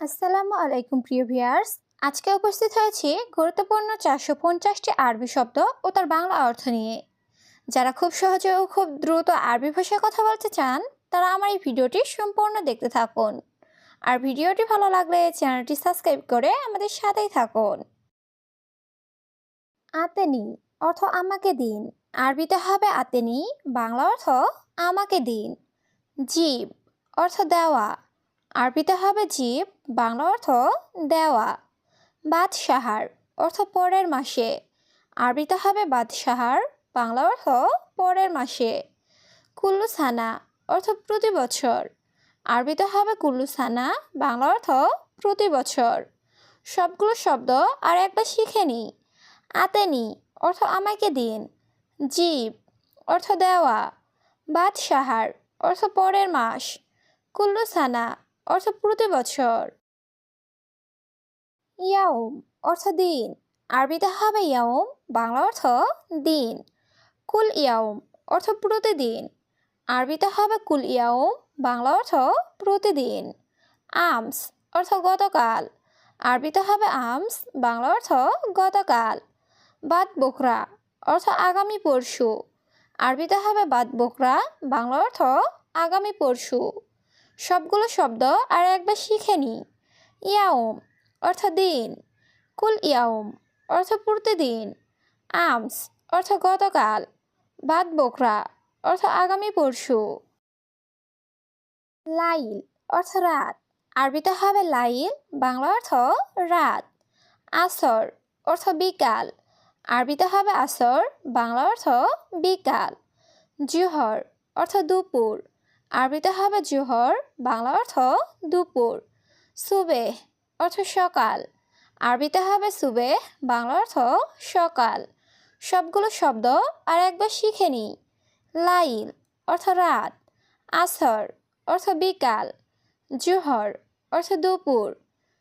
আসসালামু আলাইকুম, প্রিয় ভিয়ার্স আজকে উপস্থিত হয়েছি গুরুত্বপূর্ণ চারশো পঞ্চাশটি আরবি শব্দ ও তার বাংলা অর্থ নিয়ে। যারা খুব সহজে ও খুব দ্রুত আরবি ভাষায় কথা বলতে চান, তারা আমার এই ভিডিওটি সম্পূর্ণ দেখতে থাকুন। আর ভিডিওটি ভালো লাগলে চ্যানেলটি সাবস্ক্রাইব করে আমাদের সাথেই থাকুন। আতেনি অর্থ আমাকে দিন। আরবিতে হবে আতেনি, বাংলা অর্থ আমাকে দিন। জীব অর্থ দেওয়া। আরবিতে হবে জীব, বাংলা অর্থ দেওয়া, বাদশাহার অর্থ পরের মাসে। আরবিতে হবে বাদশাহার, বাংলা অর্থ পরের মাসে। কুল্লুসানা অর্থ প্রতি বছর। আরবিতে হবে কুল্লুসানা বাংলা অর্থ প্রতি বছর। সবগুলো শব্দ আর একবার শিখে নি। আতেনি অর্থ আমাকে দিন। জীব অর্থ দেওয়া। বাদশাহার অর্থ পরের মাস। কুল্লুসানা অর্থ প্রতি বছর। ইয়াউম অর্থ দিন। আরবিতে হবে ইয়াউম বাংলা অর্থ দিন। কুল ইয়াউম অর্থ প্রতিদিন। আরবিতে হবে কুল ইয়াউম বাংলা অর্থ প্রতিদিন। আমস অর্থ গতকাল। আরবিতে হবে আমস, বাংলা অর্থ গতকাল। বাদ বকরা অর্থ আগামী পরশু। আরবিতে হবে বাদ বকরা, বাংলা অর্থ আগামী পরশু। সবগুলো শব্দ আর একবার শিখে নি। ইয়াউম অর্থ দিন। কুল ইয়াউম অর্থ প্রতিদিন আমস, অর্থ গতকাল। বাদ বকরা, অর্থ আগামী পরশু। লাইল, অর্থ রাত। আরবিতে হবে লাইল, বাংলা অর্থ রাত। আসর, অর্থ বিকাল। আরবিতে হবে আসর, বাংলা অর্থ বিকাল। জুহর, অর্থ দুপুর। আরবিতে হবে জোহর, বাংলা অর্থ দুপুর। সুবে অর্থ সকাল। আরবিতে হবে সুবে, বাংলা অর্থ সকাল। সবগুলো শব্দ আর একবার শিখে নিই। লাইল অর্থ রাত। আসর অর্থ বিকাল। জোহর অর্থ দুপুর।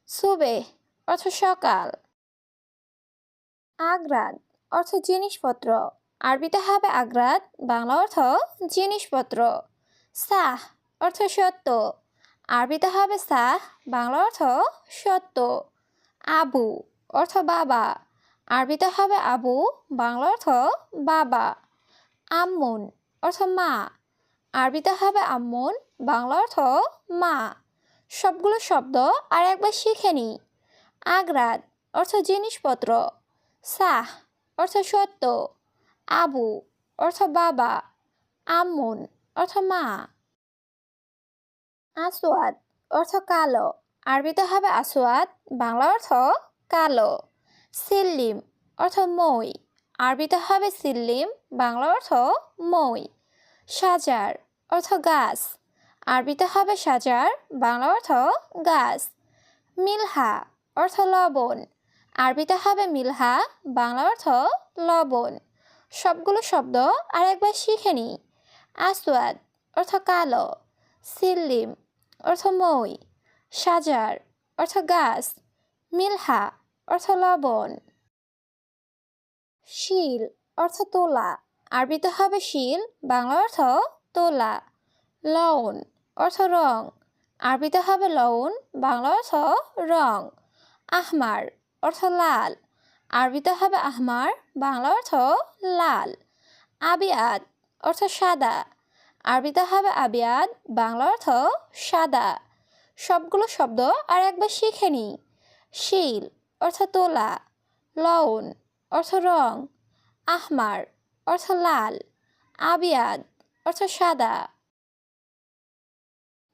সুবে অর্থ সকাল। আগ্রাদ অর্থ জিনিসপত্র। আরবিতে হবে আগ্রাদ, বাংলা অর্থ জিনিসপত্র। সাহ অর্থ সত্য। আরবিতে হবে সাহ বাংলা অর্থ সত্য। আবু, অর্থ বাবা। আরবিতে হবে আবু, বাংলা অর্থ বাবা। আম্মুন, অর্থ মা। আরবিতে হবে আম্মুন, বাংলা অর্থ মা। সবগুলো শব্দ আর একবার শিখে নি। আগ্রাদ, অর্থ জিনিসপত্র। সাহ অর্থ সত্য। আবু, অর্থ বাবা। আম্মুন অর্থ মা। আসোয়াদ অর্থ কালো। আরবিতে হবে আসোয়াদ বাংলা অর্থ কালো। সিল্লিম অর্থ মই। আরবিতে হবে সিল্লিম, বাংলা অর্থ মই। সাজার অর্থ গাছ। আরবিতে হবে সাজার, বাংলা অর্থ গাছ। মিলহা অর্থ লবণ। আরবিতে হবে মিলহা, বাংলা অর্থ লবণ। সবগুলো শব্দ আরেকবার শিখে নি আসওয়াদ, অর্থ কালো। সিল্লিম, অর্থ মই। সাজার অর্থ গাছ। মিলহা, অর্থ লবণ। শিল, অর্থ তোলা। আরবিতে হবে শিল বাংলা অর্থ তোলা। লউন অর্থ রং। আরবিতে হবে লউন বাংলা অর্থ রং। আহমার, অর্থ লাল। আরবিতে হবে আহমার বাংলা অর্থ লাল। আবিয়াদ অর্থ সাদা। আরবিতে হবে আবিয়াদ বাংলা অর্থ সাদা। সবগুলো শব্দ আর একবার শিখে নি শিল, অর্থ তোলা। লউন, অর্থ রং। আহমার, অর্থ লাল। আবিয়াদ অর্থ সাদা।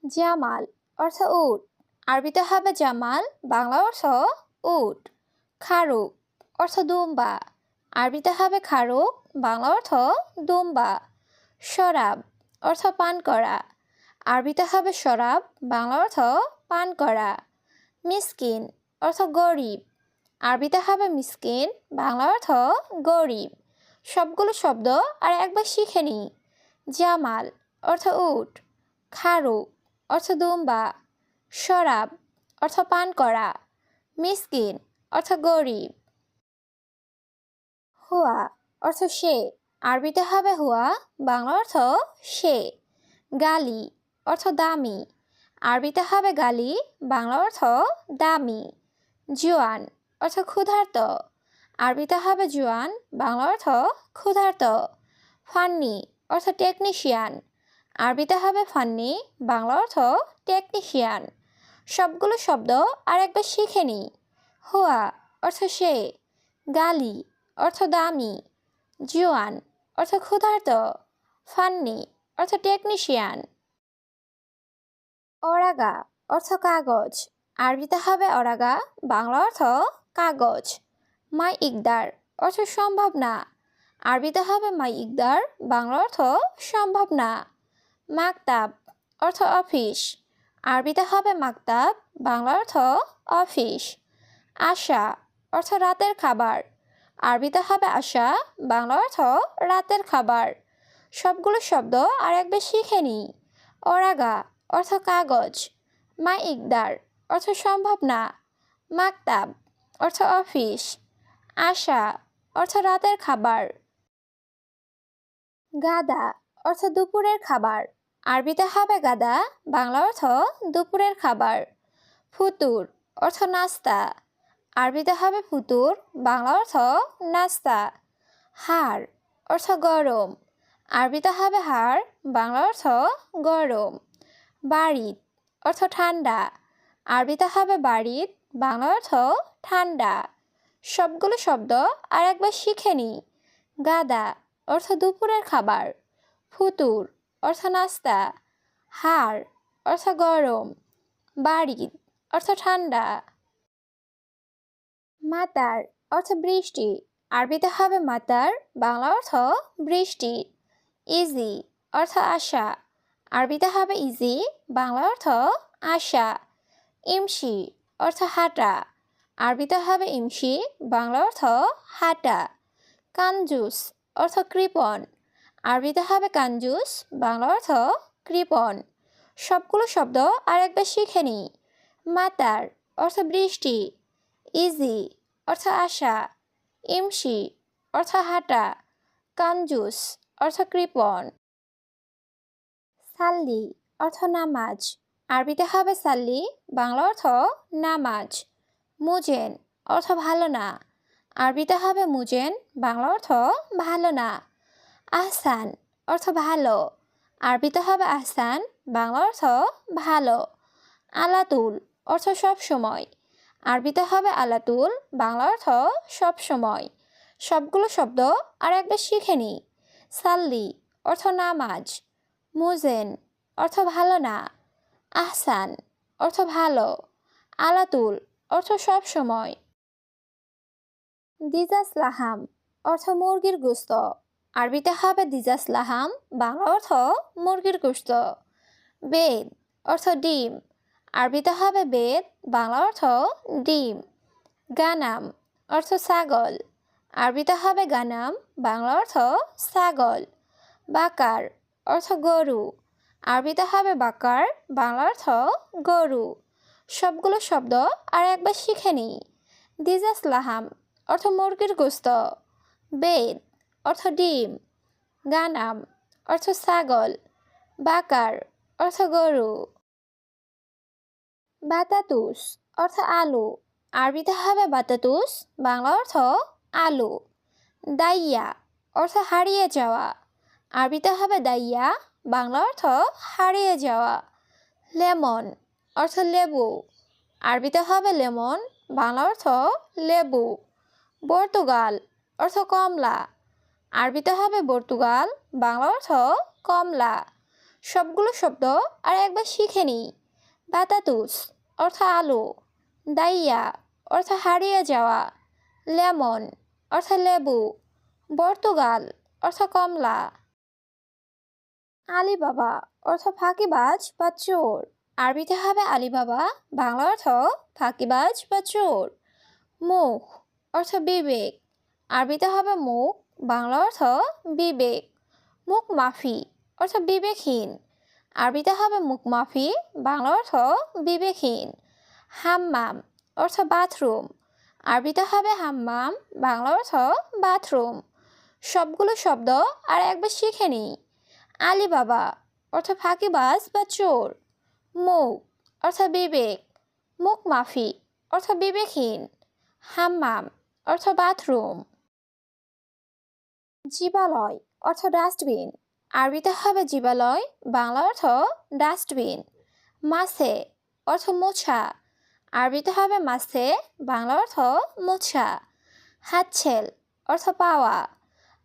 জামাল, অর্থ উট। আরবিতে হবে জামাল, বাংলা অর্থ উট। খারুক অর্থ দুম্বা। আরবিতে হবে খারুক বাংলা অর্থ দুম্বা। শরাব, অর্থ পান করা। আরবিতে হবে শরাব, বাংলা অর্থ পান করা। মিসকিন, অর্থ গরিব। আরবিতে হবে মিসকিন, বাংলা অর্থ গরিব। সবগুলো শব্দ আর একবার শিখে নি জামাল, অর্থ উট। খারু, অর্থ দুম্বা। শরাব, অর্থ পান করা। মিসকিন, অর্থ গরিব। হুয়া, অর্থ সে। আরবিতে হবে হুয়া বাংলা অর্থ সে, গালি, অর্থ দামি। আরবিতে হবে গালি বাংলা অর্থ দামি। জুয়ান, অর্থ ক্ষুধার্ত। আরবিতে হবে জুয়ান বাংলা অর্থ ক্ষুধার্ত। ফান্নি, অর্থ টেকনিশিয়ান। আরবিতে হবে ফান্নি বাংলা অর্থ টেকনিশিয়ান। সবগুলো শব্দ আর একবার শিখে নিই হুয়া, অর্থ সে। গালি, অর্থ দামি। জুয়ান অর্থ ক্ষুধার্ত ফান্নি অর্থ টেকনিশিয়ান অরাগা, অর্থ কাগজ। আরবিতে হবে অরাগা, বাংলা অর্থ কাগজ। মাই ইকদার, অর্থ সম্ভব না আরবিতে হবে মাই ইকদার, বাংলা অর্থ সম্ভব না মাকতাব, অর্থ অফিস। আরবিতে হবে মাকতাব, বাংলা অর্থ অফিস। আশা, অর্থ রাতের খাবার। আরবিতে হবে আশা বাংলা অর্থ রাতের খাবার। সবগুলো শব্দ আর একবার শিখে নিই। অরাগা, অর্থ কাগজ। মা ইকদার, অর্থ সম্ভব না। মাকতাব, অর্থ অফিস। আশা, অর্থ রাতের খাবার। গাদা, অর্থ দুপুরের খাবার। আরবিতে হবে গাদা বাংলা অর্থ দুপুরের খাবার। ফুতুর, অর্থ নাস্তা। আরবিতে হবে ফুতুর বাংলা অর্থ নাস্তা। হাড় অর্থ গরম। আরবিতে হবে হাড় বাংলা অর্থ গরম। বাড়িত অর্থ ঠান্ডা। আরবিতে হবে বাড়িত, বাংলা অর্থ ঠান্ডা। সবগুলো শব্দ আর একবার শিখে নিই গাদা অর্থ দুপুরের খাবার। ফুতুর অর্থ নাস্তা। হাড় অর্থ গরম। বাড়িত অর্থ ঠান্ডা। মাতার অর্থ বৃষ্টি। আরবিতে হবে মাতার, বাংলা অর্থ বৃষ্টি। ইজি অর্থ আশা। আরবিতে হবে ইজি বাংলা অর্থ আশা। ইমসি অর্থ হাঁটা। আরবিতে হবে ইমসি, বাংলা অর্থ হাঁটা। কাঞ্জুস অর্থ কৃপণ। আরবিতে হবে কাঞ্জুস বাংলা অর্থ কৃপণ। সবগুলো শব্দ আর একবার শিখে নিই। মাতার অর্থ বৃষ্টি। ইজি, অর্থ আশা। ইমসি অর্থ হাঁটা। কাঞ্জুস অর্থ কৃপণ। সাল্লি, অর্থ নামাজ। আরবিতে হবে সাল্লি, বাংলা অর্থ নামাজ। মুজেন, অর্থ ভালো না। আরবিতে হবে মুজেন, বাংলা অর্থ ভালো না। আহসান, অর্থ ভালো। আরবিতে হবে আহসান, বাংলা অর্থ ভালো। আলাতুল, অর্থ সব সময়। আরবিতে হবে আলাতুল বাংলা অর্থ সব সময়। সবগুলো শব্দ আর একবার শিখে নিই। সাল্লি, অর্থ নামাজ। মুজেন, অর্থ ভালো না। আহসান, অর্থ ভালো। আলাতুল, অর্থ সব সময়। দিজাস লাহাম অর্থ মুরগির গোস্ত। আরবিতে হবে দিজাস লাহাম বাংলা অর্থ মুরগির গোস্ত। বেদ, অর্থ ডিম। আরবিতে হবে বেদ, বাংলা অর্থ ডিম। গানাম অর্থ ছাগল। আরবিতে হবে গানাম, বাংলা অর্থ ছাগল। বাকার অর্থ গরু। আরবিতে হবে বাকার, বাংলা অর্থ গরু। সবগুলো শব্দ আর একবার শিখে নিই। দিজাস লাহাম অর্থ মুরগির গোস্ত। বেদ অর্থ ডিম। গানাম অর্থ ছাগল। বাকার অর্থ গরু। বাতাতুস, অর্থ আলু। আরবিতে হবে বাতাতুস, বাংলা অর্থ আলু। দাইয়া, অর্থ হারিয়ে যাওয়া। আরবিতে হবে দাইয়া, বাংলা অর্থ হারিয়ে যাওয়া। লেমন, অর্থ লেবু। আরবিতে হবে লেমন, বাংলা অর্থ লেবু। পর্তুগাল, অর্থ কমলা। আরবিতে হবে পর্তুগাল, বাংলা অর্থ কমলা। সবগুলো শব্দ আর একবার শিখে নিই। বাতাতুস অর্থ আলু, দাইয়া, অর্থ হারিয়ে যাওয়া, লেমন, অর্থ লেবু, পর্তুগাল, অর্থ কমলা, আলিবাবা, অর্থ ফাঁকিবাজ বা চোর। আরবিতে হবে আলিবাবা, বাংলা অর্থ ফাঁকিবাজ বা চোর। মুখ, অর্থ বিবেক। আরবিতে হবে মুখ, বাংলা অর্থ বিবেক। মুখ মাফি, অর্থ বিবেকহীন। আরবিতে হবে মুখমাফি, বাংলা অর্থ বিবেকহীন। হাম্মাম অর্থ বাথরুম। আরবিতে হবে হাম্মাম, বাংলা অর্থ বাথরুম। সবগুলো শব্দ আর একবার শিখে নিই। আলিবাবা অর্থ ফাঁকিবাজ বা চোর। মুখ অর্থ বিবেক। মুখ মাফি অর্থ বিবেকহীন। হাম্মাম অর্থ বাথরুম। জীবালয় অর্থ ডাস্টবিন। আরবিতে হবে জীবালয়, বাংলা অর্থ ডাস্টবিন। মাসে অর্থ মোছা। আরবিতে হবে মাসে বাংলা অর্থ মোছা। হাতছেল অর্থ পাওয়া।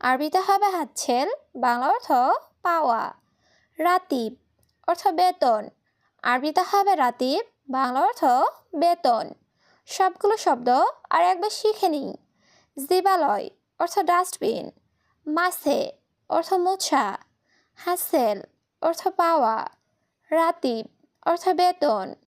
আরবিতে হবে হাতছেল, বাংলা অর্থ পাওয়া। রাতিব অর্থ বেতন। আরবিতে হবে রাতিব, বাংলা অর্থ বেতন। সবগুলো শব্দ আর একবার শিখে নিই। জীবালয় অর্থ ডাস্টবিন। মাসে অর্থ মোছা। হাসেল অর্থ পাওয়া রাতিব অর্থ বেতন।